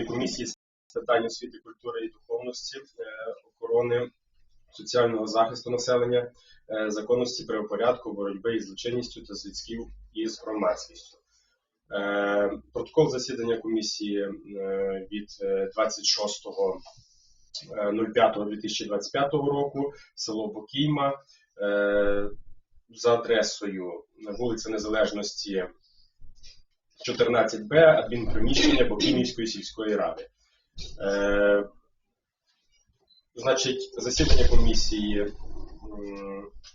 постійної комісії з питань освіти, культури і духовності, е, охорони соціального захисту населення, е, законності правопорядку, боротьби із злочинністю та зв'язків із громадськістю. Е, Протокол засідання комісії від е, 26.05.2025 року, село Бокійма, за адресою вулиця Незалежності 14Б, адмінприміщення Бокіймівської сільської ради. Е, Значить, засідання комісії.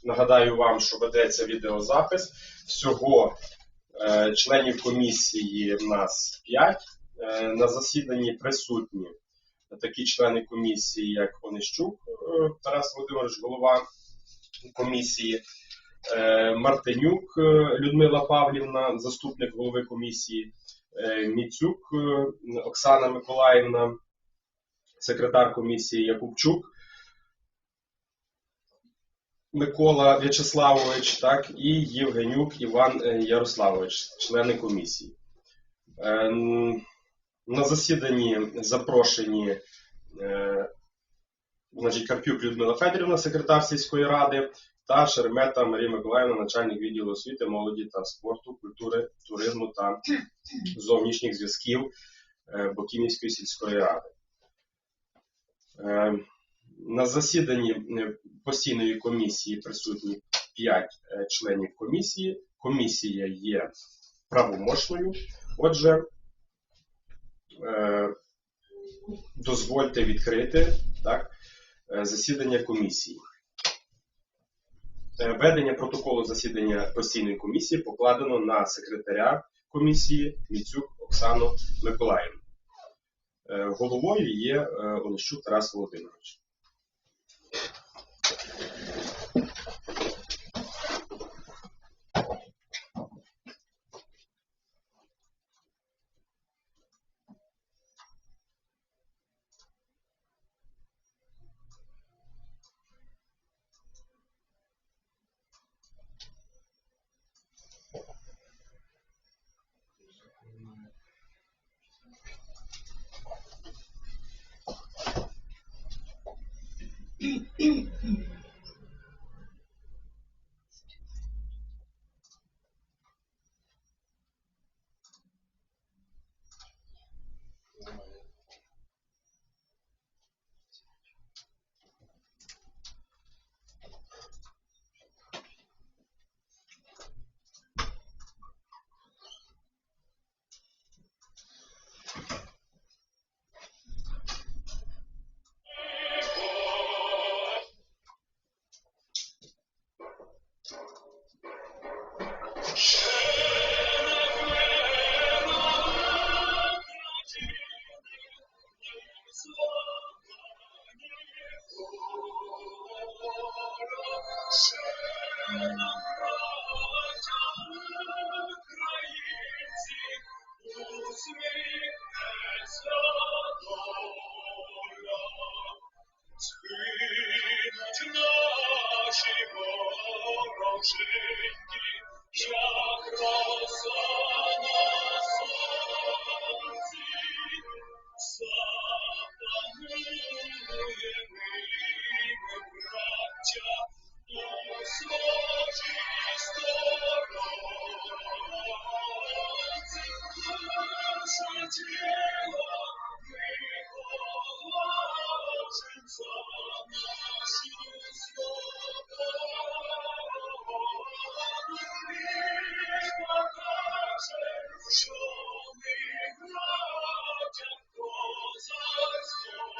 Нагадаю вам, що ведеться відеозапис. Всього е, членів комісії в нас 5. На засіданні присутні такі члени комісії, як Онищук е, Тарас Володимирович, голова комісії, е, Мартинюк е, Людмила Павлівна, заступник голови комісії, е, Міцюк е, Оксана Миколаївна, секретар комісії Якубчук. Микола В'ячеславович, так, і Євгенюк Іван е, Ярославович, члени комісії. Е, На засіданні запрошені е, значить, Карпюк Людмила Федорівна, секретар сільської ради, та Шеремета Марія Миколаївна, начальник відділу освіти, молоді та спорту, культури, туризму та зовнішніх зв'язків е, Бокімівської сільської ради. Е, На засіданні е, постійної комісії присутні 5 членів комісії. Комісія є правомочною. Отже, дозвольте відкрити так, засідання комісії. Е, Ведення протоколу засідання постійної комісії покладено на секретаря комісії Міцюк Оксану Миколаївну. Е, Головою є Олещук Тарас Володимирович. Згинуть наші вороженьки, як роса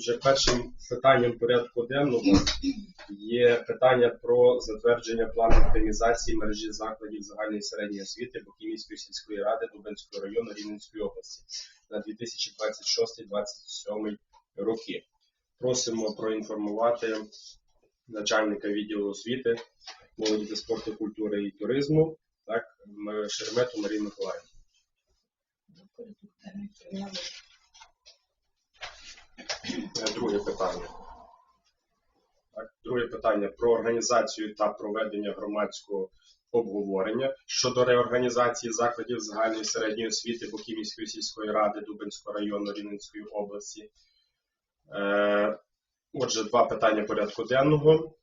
Отже, першим питанням порядку денного Є питання про затвердження плану оптимізації мережі закладів загальної середньої освіти Бокімівської сільської ради Дубенського району Рівненської області на 2026-2027 роки. Просимо проінформувати начальника відділу освіти, молоді та спорту, культури і туризму, так, Шеремету Марію Миколаївну. Е, Друге питання. Друге питання про організацію та проведення громадського обговорення щодо реорганізації закладів загальної середньої освіти Бокімівської сільської ради Дубинського району Рівненської області. Е, Отже, два питання порядку денного.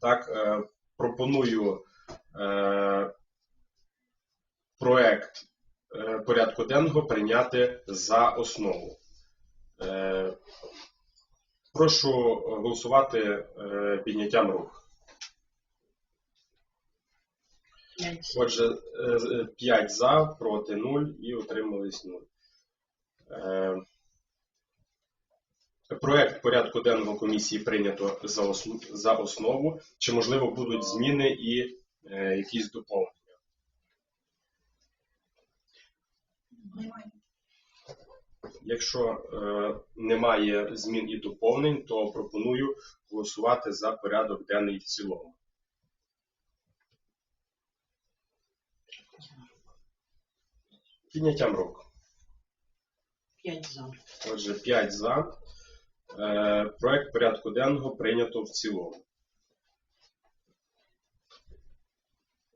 Так, е, пропоную проект порядку денного прийняти за основу. Е, Прошу голосувати е, підняттям рук. Отже, 5 за, проти 0 і утримались 0. Проект порядку денного комісії прийнято за основу. Чи можливо будуть зміни і е, якісь доповнення? Якщо е, немає змін і доповнень, то пропоную голосувати за порядок денний в цілому. Підняттям рук. 5 за. Отже, 5 за. Е, Проект порядку денного прийнято в цілому.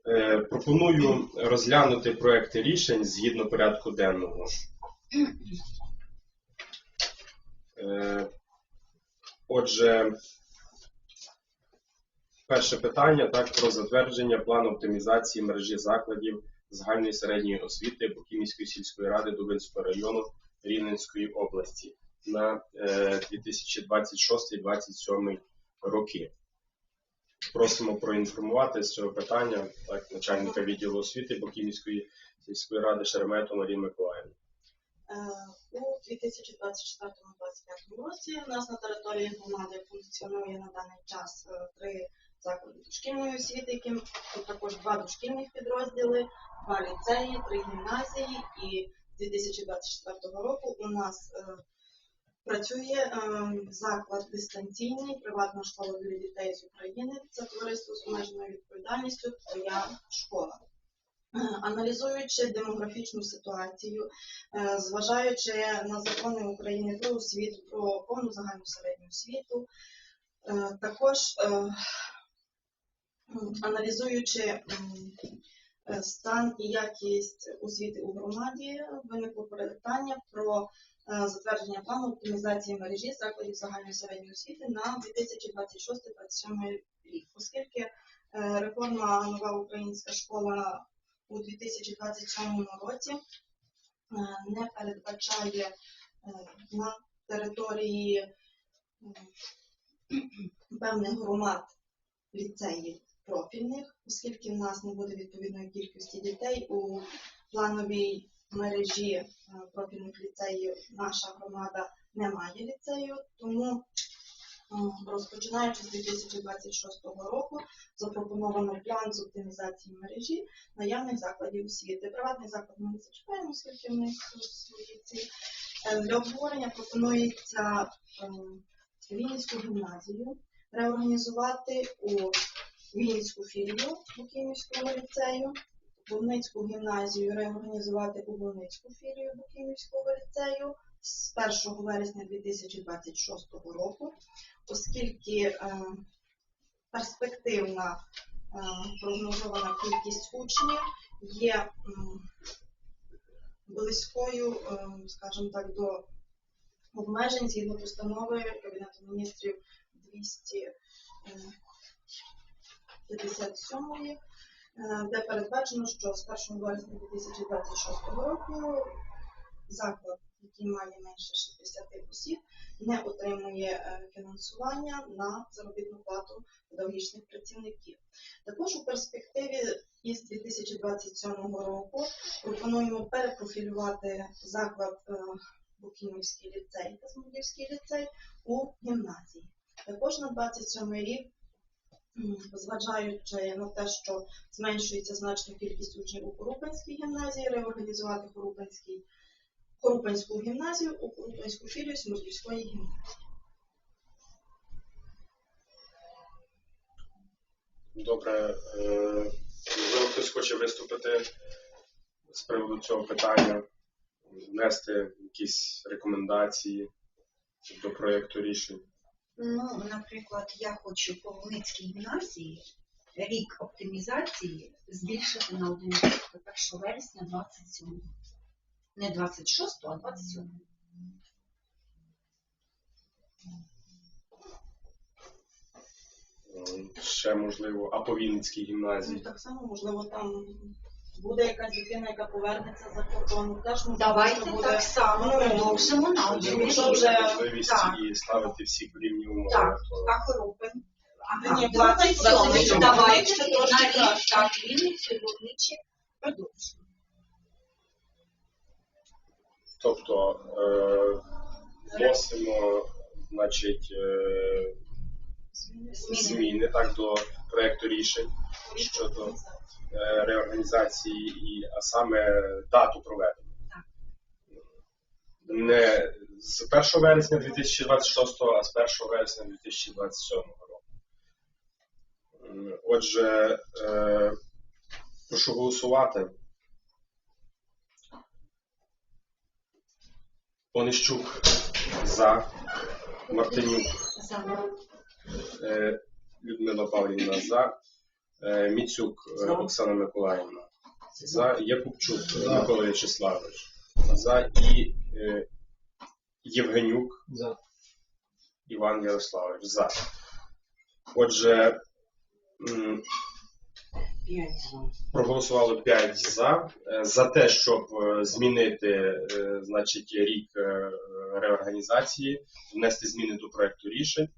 Е, Пропоную розглянути проекти рішень згідно порядку денного. Е, Отже, перше питання так про затвердження плану оптимізації мережі закладів загальної середньої освіти Букімівської сільської ради Дубинського району Рівненської області на е, 2026-2027 роки. Просимо проінформувати з цього питання так, начальника відділу освіти Бокімівської сільської ради Шеремету Марії Миколаївни. Е, У 2024-2025 році у нас на території громади функціонує на даний час е, три заклади дошкільної освіти, які також два дошкільних підрозділи, два ліцеї, три гімназії. І з 2024 року у нас е, працює заклад дистанційний, приватна школа для дітей з України. Це товариство з обмеженою відповідальністю Твоя школа. Аналізуючи демографічну ситуацію, е, зважаючи на закони України про освіту, про повну загальну середню освіту, е, також е, аналізуючи стан і якість освіти у громаді, виникло питання про затвердження плану оптимізації мережі закладів загальної середньої освіти на 2026-2027 рік, оскільки реформа нова українська школа у 2027 році е, не передбачає е, на території е, певних громад ліцеїв профільних, оскільки в нас не буде відповідної кількості дітей у плановій мережі профільних ліцеїв наша громада не має ліцею, тому розпочинаючи з 2026 року запропоновано план з оптимізації мережі наявних закладів освіти. Приватний заклад ми не зачіпаємо, оскільки в них свої ці. Е, Для обговорення пропонується ем, Вінницьку гімназію реорганізувати у Вінницьку філію Буківського ліцею, Волницьку гімназію реорганізувати у Волницьку філію Буківського ліцею з 1 вересня 2026 року, оскільки е, перспективна е, прогнозована кількість учнів є близькою, е, скажімо так, до обмежень згідно постанови Кабінету міністрів 257, е, де передбачено, що з 1 вересня 2026 року заклад, який має менше 60 осіб, не отримує е, фінансування на заробітну плату педагогічних працівників. Також у перспективі із 2027 року пропонуємо перепрофілювати заклад е, Букінівський ліцей та Змогівський ліцей у гімназії. Також на 27 рік, зважаючи на те, що зменшується значно кількість учнів у Корупинській гімназії, реорганізувати Корупинський, Корупинську гімназію у Корупинську філію Смоздівської гімназії. Добре, е, можливо, хтось хоче виступити з приводу цього питання, внести якісь рекомендації до проєкту рішень. Ну, наприклад, я хочу по Волинській гімназії рік оптимізації збільшити на один рік до 1 вересня 27. Не 26, а 27. Е, Ще можливо, а по Вінницькій Ну, гімназії. так само, можливо, там буде якась дитина, яка повернеться за кордону. Теж можливо, Давайте буде- так само ну, продовжимо на один якщо вже- можливість так. і ставити всі рівні умови. Так. то- А Коропин? Ага, Ні, 27. 27. Давайте на трошки так Вінницю і Волничі продовжимо. Тобто е, вносимо, значить, е, Зміни. так до проекту рішень щодо е, реорганізації, і, а саме дату проведення. Не з 1 вересня 2026, а з 1 вересня 2027 року. Отже, прошу голосувати. Онищук за, Мартинюк За. Е, Людмила Павлівна за, Е, Міцюк е, За. Оксана Миколаївна за, Якубчук е, Микола Вячеславович за і е, Євгенюк За. Іван Ярославович за. Отже, м, 5 за. Проголосувало 5 за. Е, За те, щоб е, змінити е, значить, рік реорганізації, внести зміни до проекту рішень.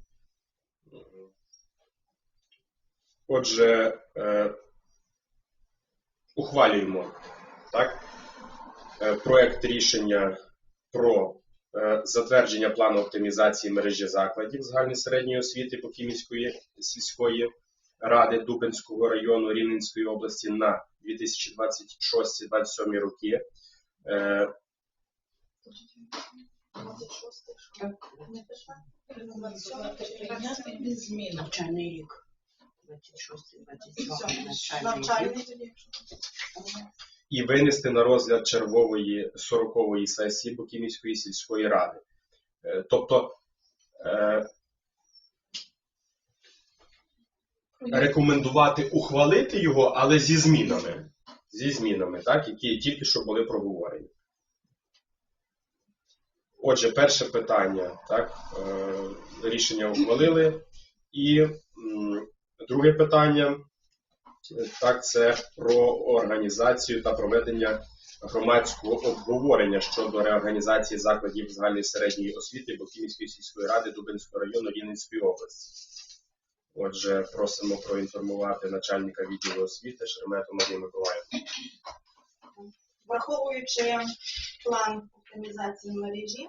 Отже, ухвалюємо так, проект рішення про затвердження плану оптимізації мережі закладів загальної середньої освіти Покімівської сільської ради Дубенського району Рівненської області на 2026-2027 роки. Е, 26 що? Так. Не пише? Прийняти без змін. Навчальний рік. 26, 22, навчальний рік. і винести на розгляд чергової 40-ї сесії Букімівської сільської ради. Е, Тобто е, рекомендувати ухвалити його, але зі змінами. Зі змінами, так, які тільки що були проговорені. Отже, перше питання, так, е, рішення ухвалили. І друге питання, так, це про організацію та проведення громадського обговорення щодо реорганізації закладів загальної середньої освіти Бокімівської сільської ради Дубинського району Рівненської області. Отже, просимо проінформувати начальника відділу освіти Шеремету Марію Миколаївну. Враховуючи план оптимізації мережі,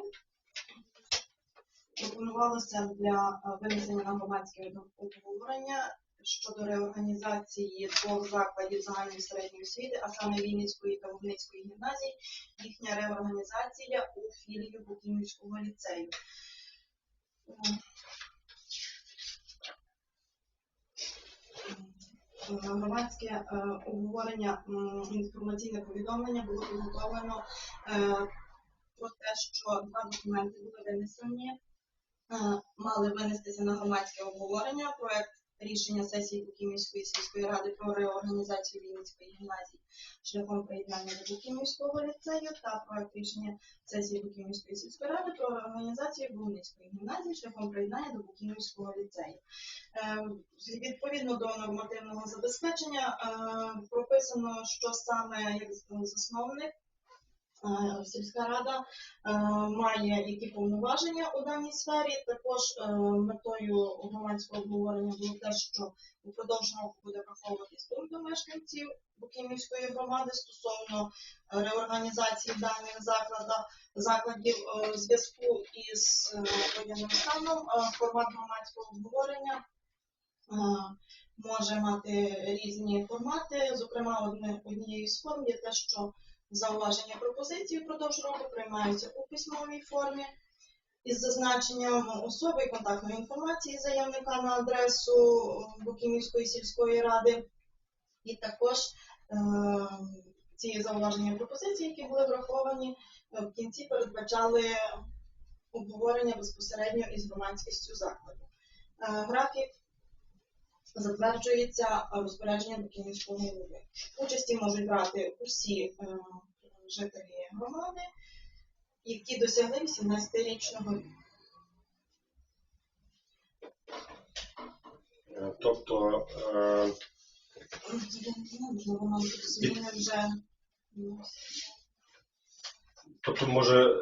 пропонувалося для е, винесення на громадське обговорення щодо реорганізації двох закладів загальної середньої освіти, а саме Вінницької та Вогницької гімназії, їхня реорганізація у філію Букімівського ліцею. М. Е, Громадське е, обговорення, інформаційне повідомлення було підготовлено е, про те, що два документи були винесені, е, мали винестися на громадське обговорення. Проект рішення сесії Букімівської сільської ради про реорганізацію Вінницької гімназії шляхом приєднання до Букімівського ліцею та проект рішення сесії Букімівської сільської ради про реорганізацію Бунницької гімназії шляхом приєднання до Букімівського ліцею. Е, Відповідно до нормативного забезпечення е, прописано, що саме як засновник сільська рада е, має які повноваження у даній сфері. Також е, метою громадського обговорення було те, що упродовж року буде враховуватись думки мешканців Букімівської громади стосовно е, реорганізації даних закладів, закладів е, зв'язку із е, воєнним станом. Е, Формат громадського обговорення е, може мати різні формати. Зокрема, однією з форм є те, що зауваження пропозиції впродовж року приймаються у письмовій формі із зазначенням особи і контактної інформації заявника на адресу Букімівської сільської ради. І також е, ці зауваження пропозиції, які були враховані, е, в кінці передбачали обговорення безпосередньо із громадськістю закладу. Е, Графік затверджується розпорядженням Букінівського голови. Участі можуть брати усі е, жителі громади, які досягли 18-річного віку. Е, Тобто, е, вже тобто може е,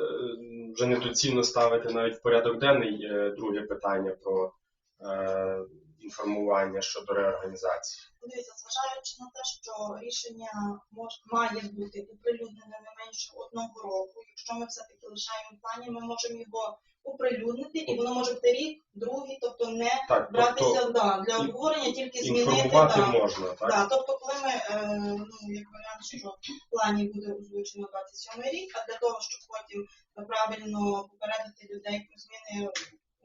вже недоцільно ставити навіть в порядок денний е, друге питання про е, інформування щодо реорганізації. Дивіться, зважаючи на те, що рішення мож- має бути оприлюднене не менше одного року. Якщо ми все-таки лишаємо в плані, ми можемо його оприлюднити, і воно може бути рік, другий, тобто не Так, братися тобто да, для обговорення, тільки змінити. інформувати да. можна, так? Да, тобто, коли ми, е, ну, як варіант, що в плані буде озвучено 27 рік, а для того, щоб потім правильно попередити людей про зміни в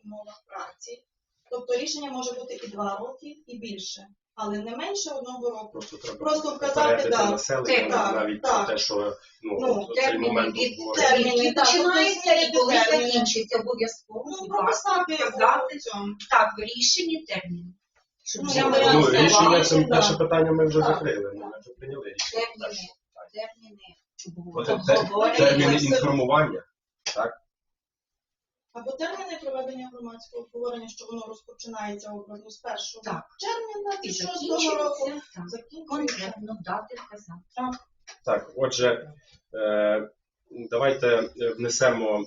умовах праці, тобто рішення може бути і два роки, і більше, але не менше одного року. Просто треба Просто вказати, да. населення Так, навіть так. про те, що ну, Ну, цей терміни момент від так, починаються і коли терміни. закінчується обов'язково. Ну, прописати вказати у так, в рішенні термін. Щоб Ну, ну, ми Ну, рішення це да. перше питання ми вже Так. закрили. ну, Ми вже прийняли рішення. терміни, терміни терміни інформування. Або терміни проведення громадського обговорення, що воно розпочинається образно з 1 Так. червня І 26 року. так. Конкретно дати вказати. Так, отже, е, давайте е, внесемо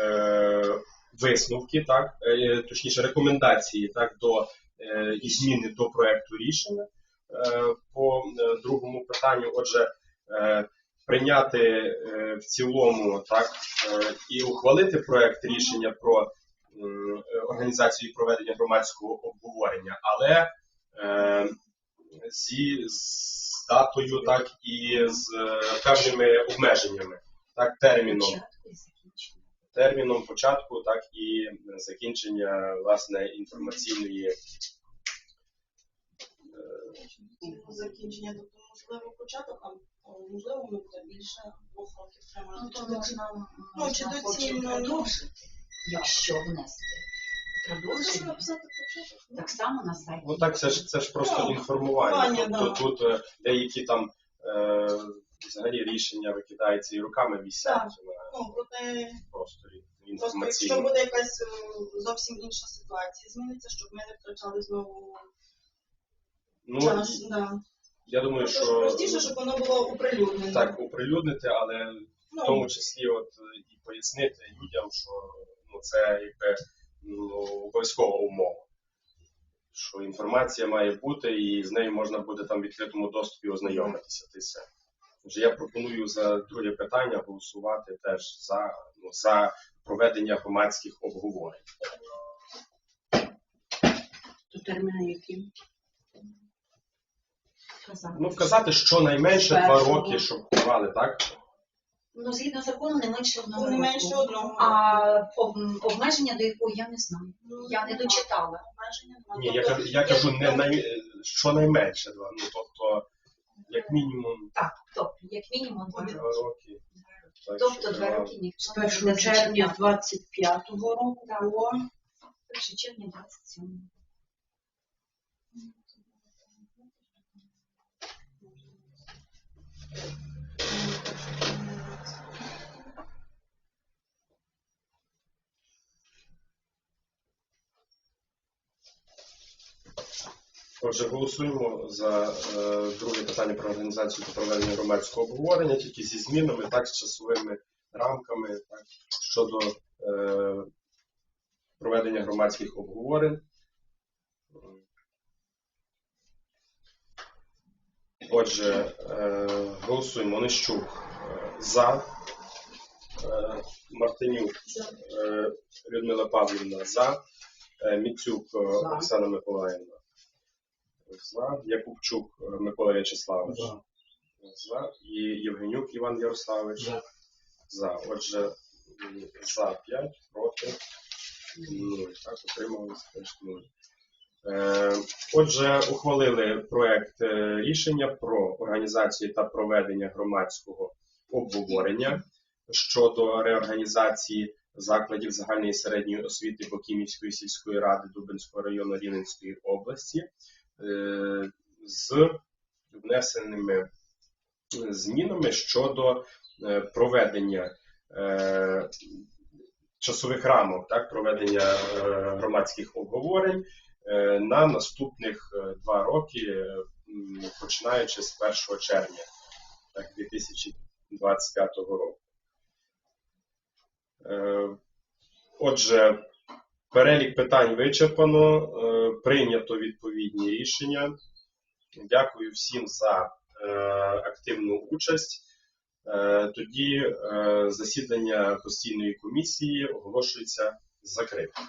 е, висновки, так, е, точніше рекомендації так, до е, і зміни до проекту рішення е, по другому питанню. Отже, е, прийняти е, в цілому так, е, і ухвалити проект рішення про організацію і проведення громадського обговорення, але е, зі з датою, так і з певними обмеженнями, так, терміном, терміном початку, так і закінчення власне інформаційної. Закінчення, можливо початок, а можливо воно буде більше двох років тримати. Ну, то можна, Ну, чи можна доцільно, ну. продовжити, якщо внести. Написати початок. ну. Так само на сайті. Ну так, це ж це ж просто Ну, інформування. Тобто тут е, деякі там е, взагалі рішення викидаються і руками вісять Так. на Ну, проте просторі Просто якщо буде якась е, зовсім інша ситуація, зміниться, щоб ми не втрачали знову Ну, час. Да. Я думаю, Тож що простіше, щоб воно було оприлюднено. так оприлюднити, але Ну, в тому числі от і пояснити людям, що ну це якби ну, обов'язкова умова. Що інформація має бути, і з нею можна буде там в відкритому доступі ознайомитися. Ти все. Отже, я пропоную за друге питання голосувати теж за, ну, за проведення громадських обговорень. То терміни які? Вказати. Ну, вказати, що найменше два Першого. роки, щоб тривали, так? Ну, згідно закону, не менше одного Ну, не року. менше одного. А об- обмеження до якого я не знаю. Ну, Я не дочитала. Обмеження нема. Ні, я, Тобто, кажу- я кажу не най... що найменше два. Ну, тобто, як мінімум, Так, тобто, як мінімум два два роки. Так, Тобто щоб два роки ніхто З 1 червня зачіпляти. 25-го року Так. по 1 червня 27. Отже, голосуємо за е, друге питання про організацію та проведення громадського обговорення, тільки зі змінами, так, з часовими рамками, так, щодо е, проведення громадських обговорень. Отже, е, голосуємо. Онищук е, за. Е, Мартинюк е, Людмила Павлівна за. Е, Міцюк е, Оксана Миколаївна. За. Якубчук е, Микола В'ячеславович. За. За. І Євгенюк Іван Ярославович. За. За. Отже, за 5, проти 0. Так, отрималися теж 0. Е, Отже, ухвалили проект е, рішення про організацію та проведення громадського обговорення щодо реорганізації закладів загальної і середньої освіти Бокімівської сільської ради Дубинського району Рівненської області з внесеними змінами щодо е, проведення е, часових рамок, так, проведення е, громадських обговорень е, на наступних е, два роки, е, починаючи з 1 червня так, 2025 року. Е, Отже, перелік питань вичерпано, е, прийнято відповідні рішення. Дякую всім за е, активну участь. Е, Тоді засідання постійної комісії оголошується закритим.